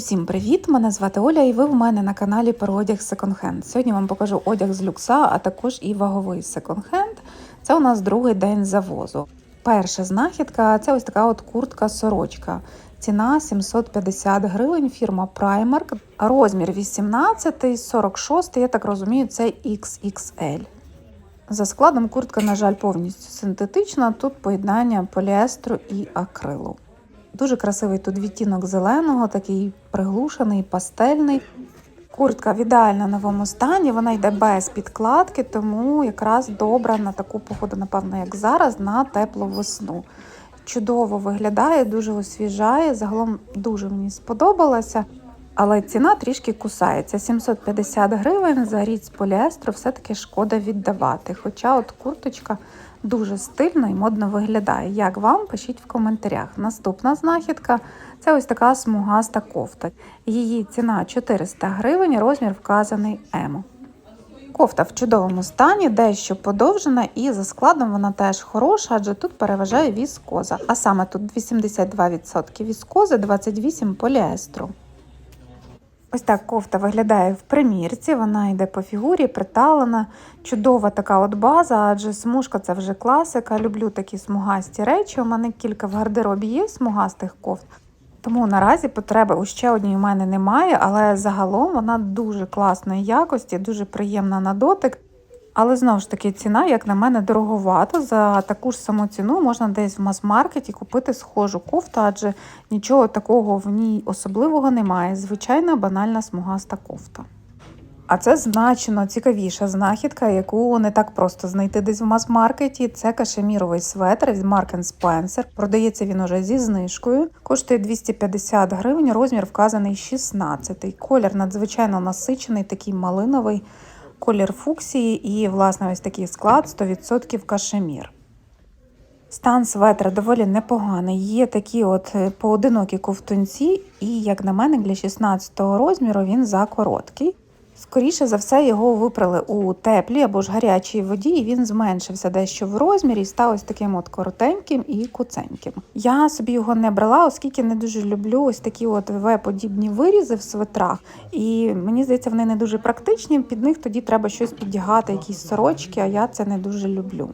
Усім привіт! Мене звати Оля, і ви в мене на каналі про одяг секонд-хенд. Сьогодні вам покажу одяг з люкса, а також і ваговий секонд-хенд. Це у нас другий день завозу. Перша знахідка це ось така от куртка-сорочка. Ціна 750 гривень, фірма Primark. Розмір 18, 46, я так розумію, це XXL. За складом куртка, на жаль, повністю синтетична. Тут поєднання поліестру і акрилу. Дуже красивий тут відтінок зеленого, такий приглушений, пастельний. Куртка в ідеально новому стані, вона йде без підкладки, тому якраз добра на таку походу, напевно, як зараз, на теплу весну. Чудово виглядає, дуже освіжає. Загалом дуже мені сподобалося. Але ціна трішки кусається. 750 гривень за рід з поліестру все-таки шкода віддавати. Хоча от курточка дуже стильно і модно виглядає. Як вам? Пишіть в коментарях. Наступна знахідка це ось така смугаста кофта. Її ціна 400 гривень, розмір вказаний М. Кофта в чудовому стані, дещо подовжена, і за складом вона теж хороша, адже тут переважає віскоза. А саме тут 82% віскози, 28% поліестру. Ось так кофта виглядає в примірці, вона йде по фігурі, приталена. Чудова така от база, адже смужка це вже класика. Люблю такі смугасті речі. У мене кілька в гардеробі є смугастих кофт. Тому наразі потреби у ще одній у мене немає, але загалом вона дуже класної якості, дуже приємна на дотик. Але знову ж таки, ціна, як на мене, дороговато. За таку ж саму ціну можна десь в мас-маркеті купити схожу кофту, адже нічого такого в ній особливого немає. Звичайна банальна смугаста кофта. А це значно цікавіша знахідка, яку не так просто знайти десь в мас-маркеті. Це кашеміровий светр від Mark Spencer. Продається він уже зі знижкою. Коштує 250 гривень, розмір вказаний 16. Колір надзвичайно насичений, такий малиновий колір фуксії і, власне, ось такий склад 100% кашемір. Стан светра доволі непоганий. Є такі от поодинокі ковтунці, і, як на мене, для 16 розміру він закороткий. Скоріше за все, його випрали у теплій або ж гарячій воді, і він зменшився дещо в розмірі і став ось таким от коротеньким і куценьким. Я собі його не брала, оскільки не дуже люблю ось такі от В-подібні вирізи в светрах. І мені здається, вони не дуже практичні. Під них тоді треба щось піддягати, якісь сорочки, а я це не дуже люблю.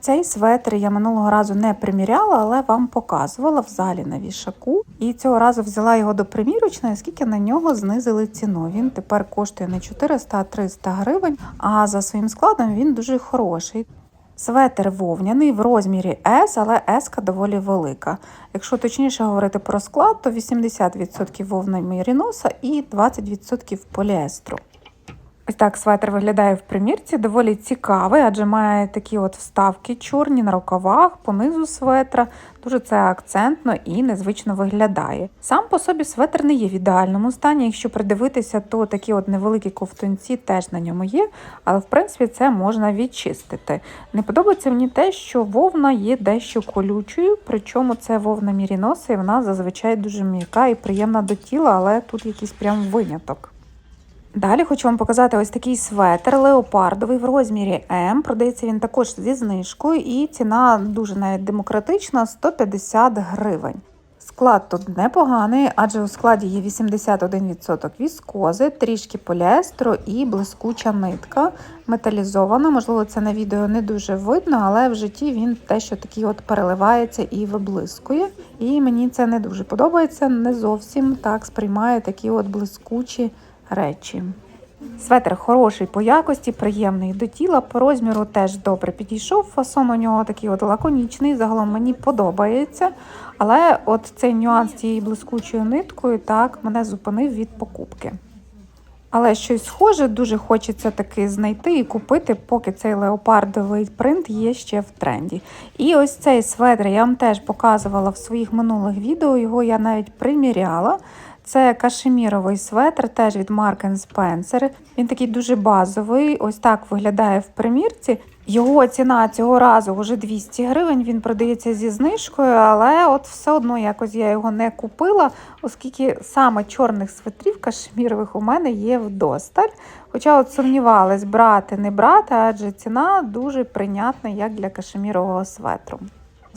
Цей светр я минулого разу не приміряла, але вам показувала в залі на вішаку. І цього разу взяла його до примірочної, оскільки на нього знизили ціну. Він тепер коштує не 400, а 300 гривень, а за своїм складом він дуже хороший. Светр вовняний в розмірі S, але S доволі велика. Якщо точніше говорити про склад, то 80% вовна меріноса і 20% поліестру. Так светр виглядає в примірці, доволі цікавий, адже має такі от вставки чорні на рукавах, понизу светра. Дуже це акцентно і незвично виглядає. Сам по собі светр не є в ідеальному стані. Якщо придивитися, то такі от невеликі ковтунці теж на ньому є, але в принципі це можна відчистити. Не подобається мені те, що вовна є дещо колючою, причому це вовна міріноса, і вона зазвичай дуже м'яка і приємна до тіла, але тут якийсь прям виняток. Далі хочу вам показати ось такий светр леопардовий в розмірі М. Продається він також зі знижкою, і ціна дуже навіть демократична 150 гривень. Склад тут непоганий, адже у складі є 81% віскози, трішки поліестру і блискуча нитка, металізована. Можливо, це на відео не дуже видно, але в житті він те, що такий от переливається і виблискує. І мені це не дуже подобається, не зовсім так сприймає такі от блискучі речі. Светр хороший по якості, приємний до тіла, по розміру теж добре підійшов. Фасон у нього такий от лаконічний, загалом мені подобається. Але от цей нюанс цією блискучою ниткою так мене зупинив від покупки. Але щось схоже дуже хочеться таки знайти і купити, поки цей леопардовий принт є ще в тренді. І ось цей светр я вам теж показувала в своїх минулих відео, його я навіть приміряла. Це кашеміровий светр, теж від Mark Spencer. Він такий дуже базовий, ось так виглядає в примірці. Його ціна цього разу вже 200 гривень. Він продається зі знижкою, але от все одно якось я його не купила, оскільки саме чорних светрів кашемірових у мене є вдосталь. Хоча от сумнівалась, брати, не брати, адже ціна дуже прийнятна, як для кашемірового светру.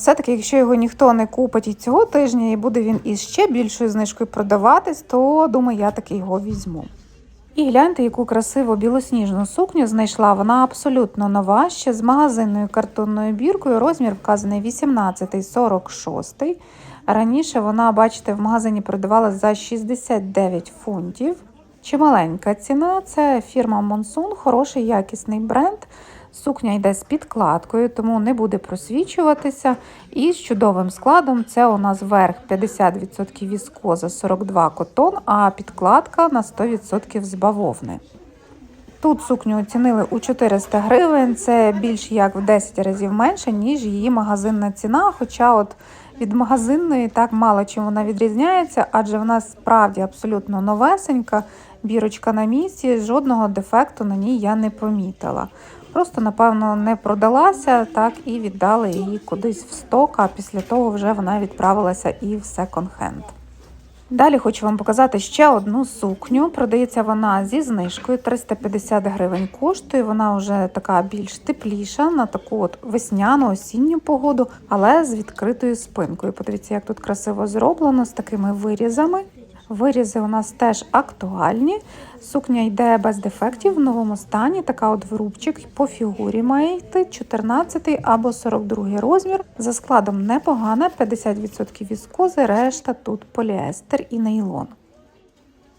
Все-таки, якщо його ніхто не купить і цього тижня, і буде він із ще більшою знижкою продаватись, то думаю, я таки його візьму. І гляньте, яку красиву білосніжну сукню знайшла. Вона абсолютно нова, ще з магазинною картонною біркою. Розмір вказаний 18-46. Раніше вона, бачите, в магазині продавалась за 69 фунтів. Чималенька ціна. Це фірма Monsoon, хороший якісний бренд. Сукня йде з підкладкою, тому не буде просвічуватися. І з чудовим складом це у нас верх 50% віскоза, 42 котон, а підкладка на 100% з бавовни. Тут сукню оцінили у 400 гривень, це більш як в 10 разів менше, ніж її магазинна ціна. Хоча от від магазинної так мало чим вона відрізняється, адже вона справді абсолютно новесенька, бірочка на місці, жодного дефекту на ній я не помітила. Просто, напевно, не продалася, так і віддали її кудись в сток, а після того вже вона відправилася і в секонд-хенд. Далі хочу вам показати ще одну сукню. Продається вона зі знижкою 350 гривень коштує. Вона вже така більш тепліша на таку от весняну осінню погоду, але з відкритою спинкою. Подивіться, як тут красиво зроблено з такими вирізами. Вирізи у нас теж актуальні. Сукня йде без дефектів в новому стані. Така от врубчик по фігурі має йти 14 або 42 розмір. За складом непогана, 50% віскози, решта тут поліестер і нейлон.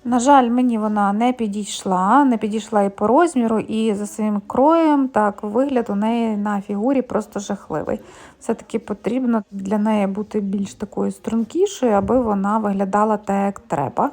На жаль, мені вона не підійшла, не підійшла і по розміру, і за своїм кроєм, так, вигляд у неї на фігурі просто жахливий. Все-таки потрібно для неї бути більш такою стрункішою, аби вона виглядала так, як треба.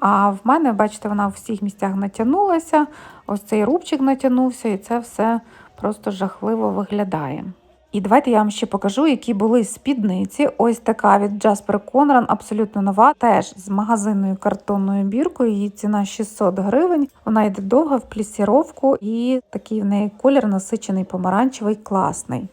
А в мене, бачите, вона в всіх місцях натягнулася, ось цей рубчик натягнувся, і це все просто жахливо виглядає. І давайте я вам ще покажу, які були спідниці. Ось така від Jasper Conran, абсолютно нова, теж з магазинною картонною біркою. Її ціна 600 гривень. Вона йде довга в плісіровку і такий в неї колір насичений помаранчевий, класний.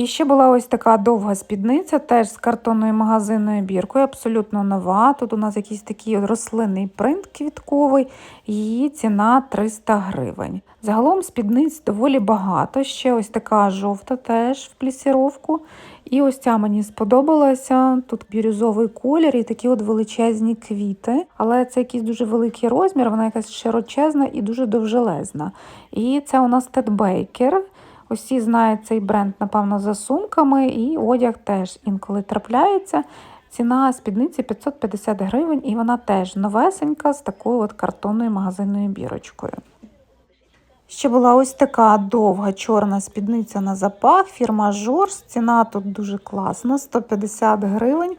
І ще була ось така довга спідниця, теж з картонною магазинною біркою, абсолютно нова. Тут у нас якийсь такий рослинний принт квітковий, її ціна 300 гривень. Загалом спідниць доволі багато. Ще ось така жовта теж в плісіровку. І ось ця мені сподобалася. Тут бірюзовий колір і такі от величезні квіти. Але це якийсь дуже великий розмір, вона якась широчезна і дуже довжелезна. І це у нас Тед Бейкер. Усі знають цей бренд, напевно, за сумками, і одяг теж інколи трапляється. Ціна спідниці 550 гривень, і вона теж новесенька з такою от картонною магазинною бірочкою. Ще була ось така довга чорна спідниця на запах, фірма Жорж. Ціна тут дуже класна, 150 гривень.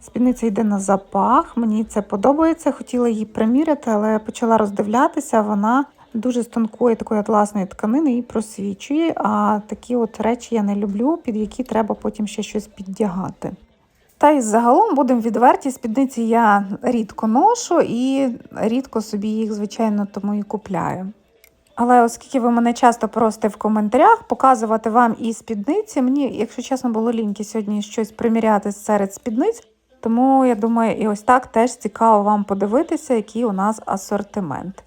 Спідниця йде на запах. Мені це подобається. Хотіла її приміряти, але почала роздивлятися. Вона дуже з тонкої такої атласної тканини і просвічує. А такі от речі я не люблю, під які треба потім ще щось піддягати. Та й загалом будемо відверті, спідниці я рідко ношу і рідко собі їх, звичайно, тому і купляю. Але оскільки ви мене часто просите в коментарях показувати вам і спідниці, мені, якщо чесно, було ліньки сьогодні щось приміряти серед спідниць, тому я думаю, і ось так теж цікаво вам подивитися, який у нас асортимент.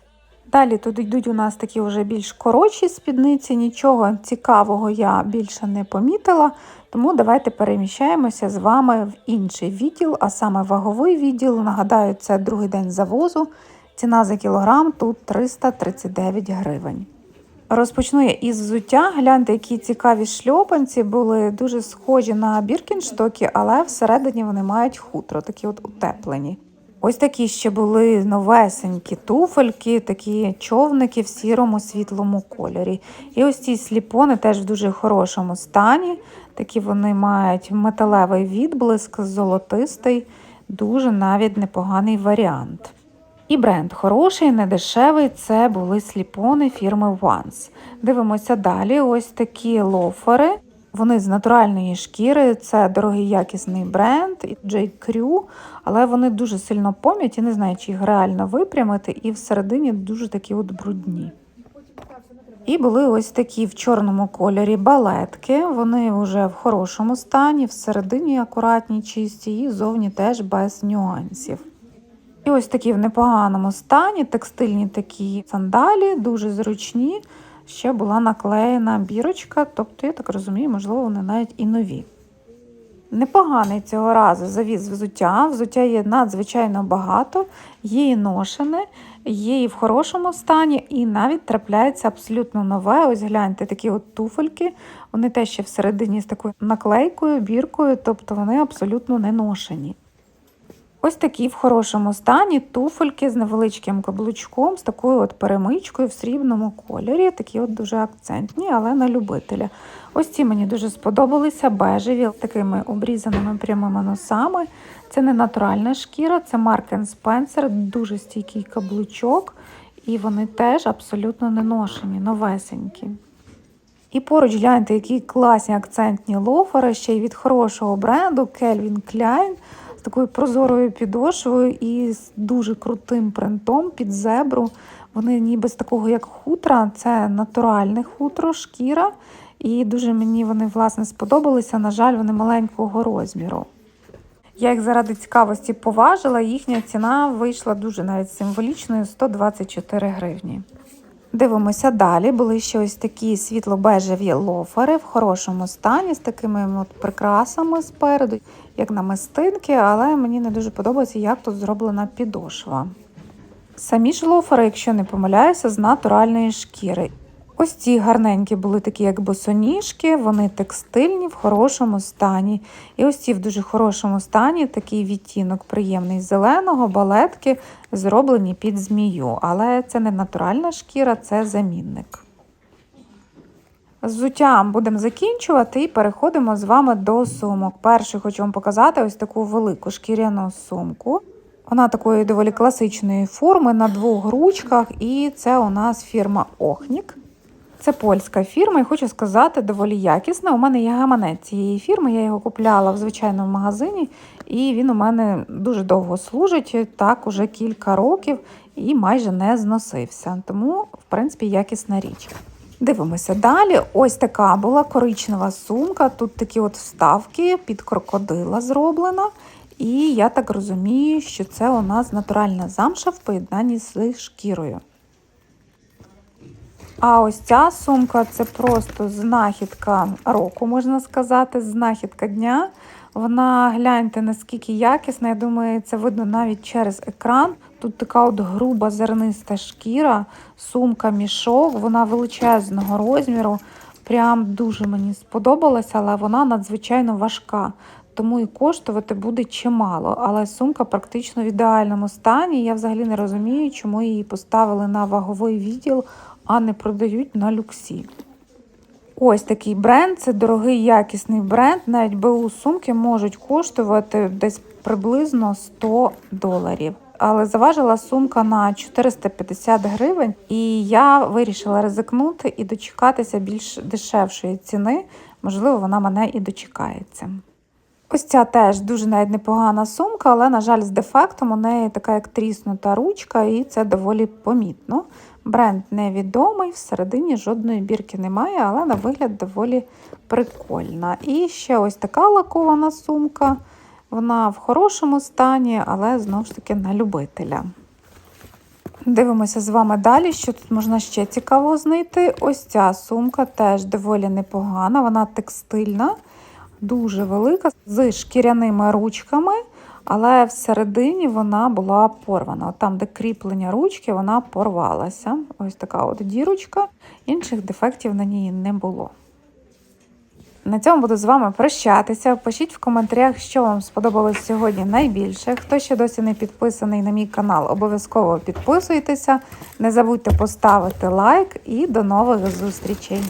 Далі тут йдуть у нас такі вже більш коротші спідниці, нічого цікавого я більше не помітила, тому давайте переміщаємося з вами в інший відділ, а саме ваговий відділ. Нагадаю, це другий день завозу. Ціна за кілограм тут 339 гривень. Розпочну я із взуття. Гляньте, які цікаві шльопанці були дуже схожі на біркінштоки, але всередині вони мають хутро, такі от утеплені. Ось такі ще були новесенькі туфельки, такі човники в сірому світлому кольорі. І ось ці сліпони теж в дуже хорошому стані. Такі вони мають металевий відблиск, золотистий, дуже навіть непоганий варіант. І бренд хороший, не дешевий. Це були сліпони фірми Once. Дивимося далі. Ось такі лофери. Вони з натуральної шкіри, це дорогий якісний бренд J. Crew, але вони дуже сильно пом'яті, не знаю, чи їх реально випрямити, і всередині дуже такі от брудні. І були ось такі в чорному кольорі балетки. Вони вже в хорошому стані, всередині акуратні, чисті, і зовні теж без нюансів. І ось такі в непоганому стані, текстильні такі сандалі, дуже зручні. Ще була наклеєна бірочка, тобто, я так розумію, можливо, вони навіть і нові. Непоганий цього разу завіз взуття. Взуття є надзвичайно багато, є і ношене, є і в хорошому стані, і навіть трапляється абсолютно нове. Ось гляньте, такі от туфельки. Вони теж ще всередині з такою наклейкою, біркою, тобто вони абсолютно не ношені. Ось такі в хорошому стані туфельки з невеличким каблучком, з такою от перемичкою в срібному кольорі. Такі от дуже акцентні, але на любителя. Ось ці мені дуже сподобалися бежеві, такими обрізаними прямими носами. Це не натуральна шкіра, це Mark Spencer, дуже стійкий каблучок, і вони теж абсолютно не ношені, новесенькі. І поруч гляньте, які класні акцентні лофери, ще й від хорошого бренду Calvin Klein такою прозорою підошвою і з дуже крутим принтом під зебру. Вони ніби з такого, як хутра, це натуральне хутро, шкіра. І дуже мені вони власне сподобалися. На жаль, вони маленького розміру. Я їх заради цікавості поважила, їхня ціна вийшла дуже навіть символічною 124 гривні. Дивимося далі. Були ще ось такі світло-бежеві лофери в хорошому стані з такими от прикрасами спереду, як намистинки, але мені не дуже подобається, як тут зроблена підошва. Самі ж лофери, якщо не помиляюся, з натуральної шкіри. Ось ці гарненькі були такі, як босоніжки, вони текстильні в хорошому стані. І ось ці в дуже хорошому стані такий відтінок приємний зеленого, балетки зроблені під змію. Але це не натуральна шкіра, це замінник. З взуттям будемо закінчувати і переходимо з вами до сумок. Перше хочу вам показати ось таку велику шкіряну сумку. Вона такої доволі класичної форми на двох ручках, і це у нас фірма Охнік. Це польська фірма, і хочу сказати, доволі якісна. У мене є гаманець цієї фірми, я його купляла в звичайному магазині, і він у мене дуже довго служить, так уже кілька років і майже не зносився. Тому, в принципі, якісна річ. Дивимося далі. Ось така була коричнева сумка. Тут такі от вставки під крокодила зроблена. І я так розумію, що це у нас натуральна замша в поєднанні з шкірою. А ось ця сумка це просто знахідка року, можна сказати, знахідка дня. Вона гляньте, наскільки якісна. Я думаю, це видно навіть через екран. Тут така от груба зерниста шкіра, сумка, мішок, вона величезного розміру. Прям дуже мені сподобалася, але вона надзвичайно важка. Тому і коштувати буде чимало. Але сумка практично в ідеальному стані. Я взагалі не розумію, чому її поставили на ваговий відділ, а не продають на люксі. Ось такий бренд, це дорогий якісний бренд. Навіть БУ сумки можуть коштувати десь приблизно 100 доларів. Але заважила сумка на 450 гривень, і я вирішила ризикнути і дочекатися більш дешевшої ціни. Можливо, вона мене і дочекається. Ось ця теж дуже навіть непогана сумка, але, на жаль, з дефектом у неї така як тріснута ручка, і це доволі помітно. Бренд невідомий, всередині жодної бірки немає, але на вигляд доволі прикольна. І ще ось така лакована сумка. Вона в хорошому стані, але знову ж таки на любителя. Дивимося з вами далі, що тут можна ще цікаво знайти. Ось ця сумка теж доволі непогана, вона текстильна, дуже велика, з шкіряними ручками, але всередині вона була порвана. От Там, де кріплення ручки, вона порвалася. Ось така от дірочка, інших дефектів на ній не було. На цьому буду з вами прощатися. Пишіть в коментарях, що вам сподобалось сьогодні найбільше. Хто ще досі не підписаний на мій канал, обов'язково підписуйтеся. Не забудьте поставити лайк і до нових зустрічей!